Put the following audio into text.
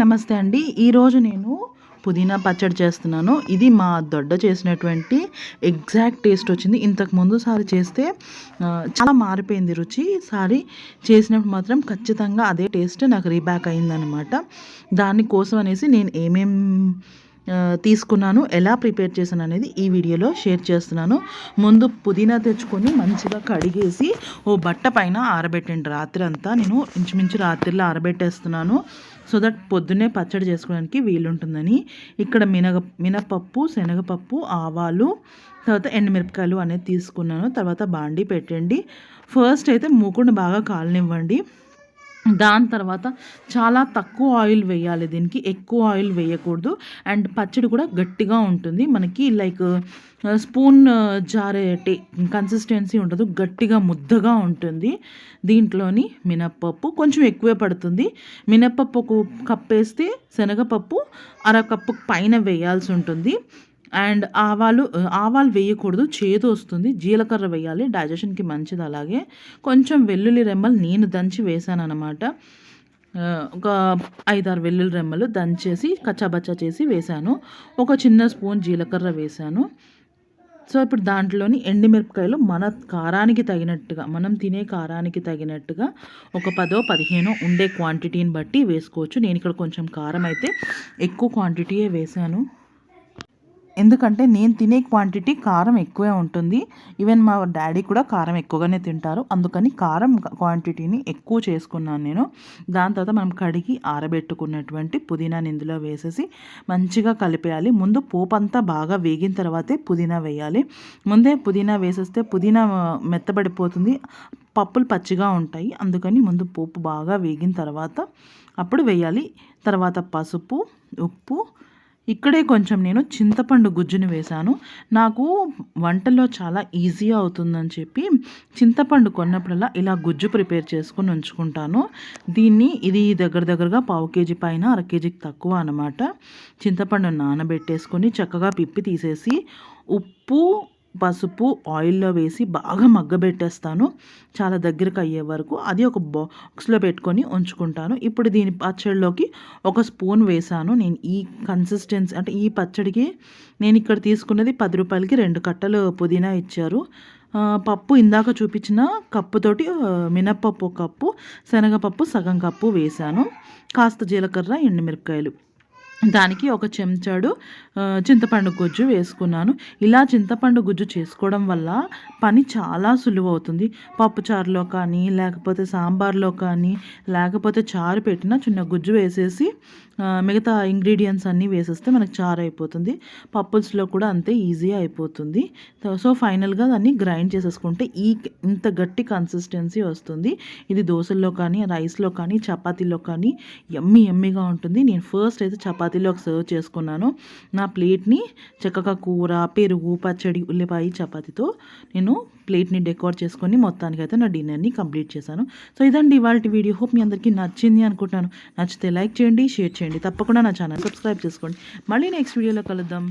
నమస్తే అండి. ఈరోజు నేను పుదీనా పచ్చడి చేస్తున్నాను. ఇది మా దొడ్డ చేసినటువంటి ఎగ్జాక్ట్ టేస్ట్ వచ్చింది. ఇంతకు ముందు సారి చేస్తే చాలా మారిపోయింది రుచి. సారి చేసినప్పుడు మాత్రం ఖచ్చితంగా అదే టేస్ట్ నాకు రీబ్యాక్ అయిందనమాట దానికోసం అనేసి నేను ఏమేం తీసుకున్నాను. ఎలా ప్రిపేర్ చేశాను అనేది ఈ వీడియోలో షేర్ చేస్తున్నాను. ముందు పుదీనా తెచ్చుకొని మంచిగా కడిగేసి ఓ బట్ట పైన ఆరబెట్టండి. రాత్రి అంతా నేను ఇంచుమించు రాత్రిలో ఆరబెట్టేస్తున్నాను. సో దట్ పొద్దున్నే పచ్చడి చేసుకోవడానికి వీలుంటుందని. ఇక్కడ మినగ మినపప్పు శనగపప్పు ఆవాలు తర్వాత ఎండుమిరపకాయలు అనేది తీసుకున్నాను. తర్వాత బాండి పెట్టండి. ఫస్ట్ అయితే మూకుడు బాగా కాలనివ్వండి. దాని తర్వాత చాలా తక్కువ ఆయిల్ వేయాలి దీనికి ఎక్కువ ఆయిల్ వేయకూడదు. అండ్ పచ్చడి కూడా గట్టిగా ఉంటుంది. మనకి లైక్ స్పూన్ జారే టే కన్సిస్టెన్సీ ఉండదు. గట్టిగా ముద్దగా ఉంటుంది. దీంట్లోని మినప్పప్పు కొంచెం ఎక్కువే పడుతుంది. మినప్పప్పు ఒక కప్ వేస్తే శనగపప్పు అర కప్పు పైన వేయాల్సి ఉంటుంది. అండ్ ఆవాలు ఆవాలు వేయకూడదు చేదు వస్తుంది. జీలకర్ర వేయాలి డైజెషన్కి మంచిది అలాగే. కొంచెం వెల్లుల్లి రెమ్మలు నేను దంచి వేసాను అనమాట ఒక ఐదారు వెల్లుల్లి రెమ్మలు దంచేసి కచ్చాబచ్చా చేసి వేశాను ఒక చిన్న స్పూన్ జీలకర్ర వేశాను సో ఇప్పుడు దాంట్లోని ఎండుమిరపకాయలు మన కారానికి తగినట్టుగా మనం తినే కారానికి తగినట్టుగా ఒక పదో పదిహేనో ఉండే క్వాంటిటీని బట్టి వేసుకోవచ్చు. నేను ఇక్కడ కొంచెం కారం అయితే ఎక్కువ క్వాంటిటీయే వేశాను ఎందుకంటే నేను తినే క్వాంటిటీ కారం ఎక్కువే ఉంటుంది. ఈవెన్ మా డాడీ కూడా కారం ఎక్కువగానే తింటారు. అందుకని కారం క్వాంటిటీని ఎక్కువ చేసుకున్నాను నేను. దాని తర్వాత మనం కడిగి ఆరబెట్టుకున్నటువంటి పుదీనాని ఇందులో వేసేసి మంచిగా కలిపేయాలి. ముందు పోపు అంతా బాగా వేగిన తర్వాతే పుదీనా వేయాలి. ముందే పుదీనా వేసేస్తే పుదీనా మెత్తబడిపోతుంది. పప్పులు పచ్చిగా ఉంటాయి. అందుకని ముందు పోపు బాగా వేగిన తర్వాత అప్పుడు వేయాలి. తర్వాత పసుపు ఉప్పు ఇక్కడే కొంచెం నేను చింతపండు గుజ్జుని వేశాను. నాకు వంటల్లో చాలా ఈజీగా అవుతుందని చెప్పి చింతపండు కొన్నప్పుడల్లా ఇలా గుజ్జు ప్రిపేర్ చేసుకొని ఉంచుకుంటాను. దీన్ని ఇది దగ్గర దగ్గరగా పావు కేజీ పైన అర కేజీకి తక్కువ అనమాట చింతపండు నానబెట్టేసుకొని చక్కగా పిప్పి తీసేసి ఉప్పు పసుపు ఆయిల్లో వేసి బాగా మగ్గబెట్టేస్తాను. చాలా దగ్గరకు అయ్యే వరకు అది ఒక బాక్స్లో పెట్టుకొని ఉంచుకుంటాను. ఇప్పుడు దీని పచ్చడిలోకి ఒక స్పూన్ వేసాను. నేను ఈ కన్సిస్టెన్సీ అంటే ఈ పచ్చడికి నేను ఇక్కడ తీసుకున్నది పది రూపాయలకి రెండు కట్టలు పుదీనా ఇచ్చారు. పప్పు ఇందాక చూపించిన కప్పుతోటి మినప్పప్పు కప్పు శనగపప్పు సగం కప్పు వేసాను. కాస్త జీలకర్ర ఎండుమిరపకాయలు. దానికి ఒక చెంచాడు చింతపండు గుజ్జు వేసుకున్నాను. ఇలా చింతపండు గుజ్జు చేసుకోవడం వల్ల పని చాలా సులువు అవుతుంది పప్పుచారులో కానీ లేకపోతే సాంబార్లో కానీ లేకపోతే చారు పెట్టిన చిన్న గుజ్జు వేసేసి మిగతా ఇంగ్రీడియంట్స్ అన్నీ వేసేస్తే మనకు చారు అయిపోతుంది పప్పుల్స్లో కూడా అంతే ఈజీ అయిపోతుంది. సో ఫైనల్గా దాన్ని గ్రైండ్ చేసేసుకుంటే ఈ ఇంత గట్టి కన్సిస్టెన్సీ వస్తుంది. ఇది దోశల్లో కానీ రైస్లో కానీ చపాతీలో కానీ ఎమ్మి ఎమ్మిగా ఉంటుంది. నేను ఫస్ట్ అయితే చపాతీ చపాతీలోకి సర్వ్ చేసుకున్నాను. నా ప్లేట్ని చక్కగా కూర పెరుగు పచ్చడి ఉల్లిపాయ చపాతీతో నేను ప్లేట్ని డెకోర్ చేసుకొని మొత్తానికైతే నా డిన్నర్ని కంప్లీట్ చేశాను. సో ఇదండి ఇవాళ వీడియో. హోప్ మీ అందరికీ నచ్చింది అనుకుంటున్నాను. నచ్చితే లైక్ చేయండి షేర్ చేయండి. తప్పకుండా నా ఛానల్ సబ్స్క్రైబ్ చేసుకోండి. మళ్ళీ నెక్స్ట్ వీడియోలో కలుద్దాం.